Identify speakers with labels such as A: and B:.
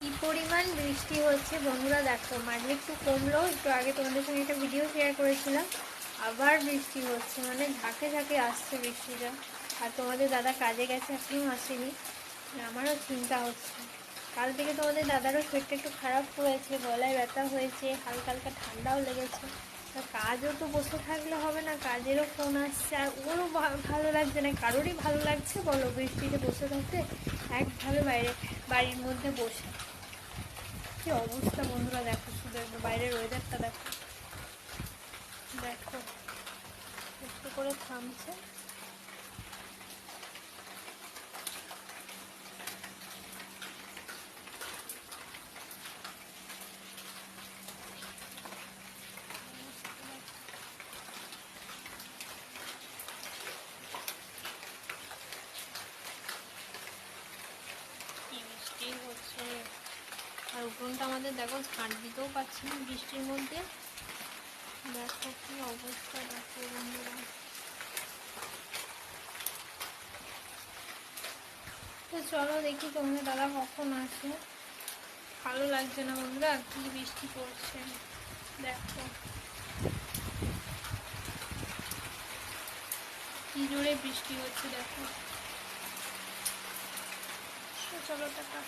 A: কি পরিমাণ বৃষ্টি হচ্ছে বন্ধুরা দেখো মাঝে একটু কমলো, একটু আগে তোমাদের সঙ্গে একটা ভিডিও শেয়ার করেছিলাম। আবার বৃষ্টি হচ্ছে মানে ঝাঁকে ঝাঁকে আসছে বৃষ্টিটা। আর তোমাদের দাদা কাজে গেছে এখনও আসেনি। আমারও চিন্তা হচ্ছে। কাল থেকে তোমাদের দাদারও শরীরটা একটু খারাপ করেছে গলায় ব্যথা হয়েছে, হালকা হালকা ঠান্ডাও লেগেছে। কাজও তো বসে থাকলে হবে না, কাজেরও ফোন আসছে, আর ওরও ভালো লাগছে না। কারোরই ভালো লাগছে বলো, বৃষ্টিতে বসে থাকতে একভাবে বাইরে, বাড়ির মধ্যে বসে। কি অবস্থা বন্ধুরা? দেখো শুধু একবার বাইরের ওয়েদারটা দেখো। দেখো একটু করে থামছে কি বৃষ্টি হচ্ছে আর উঠোনটা আমাদের দেখো ঝাঁট দিতেও পাচ্ছি না বৃষ্টির মধ্যে। দেখো কি অবস্থা, দেখো বন্ধুরা। তো চলো দেখি তোমরা দাদা কখন আসে ভালো লাগছে না বন্ধুরা, কি বৃষ্টি পড়ছে। দেখো। কি জোরে বৃষ্টি হচ্ছে, দেখো। চলো টাটা।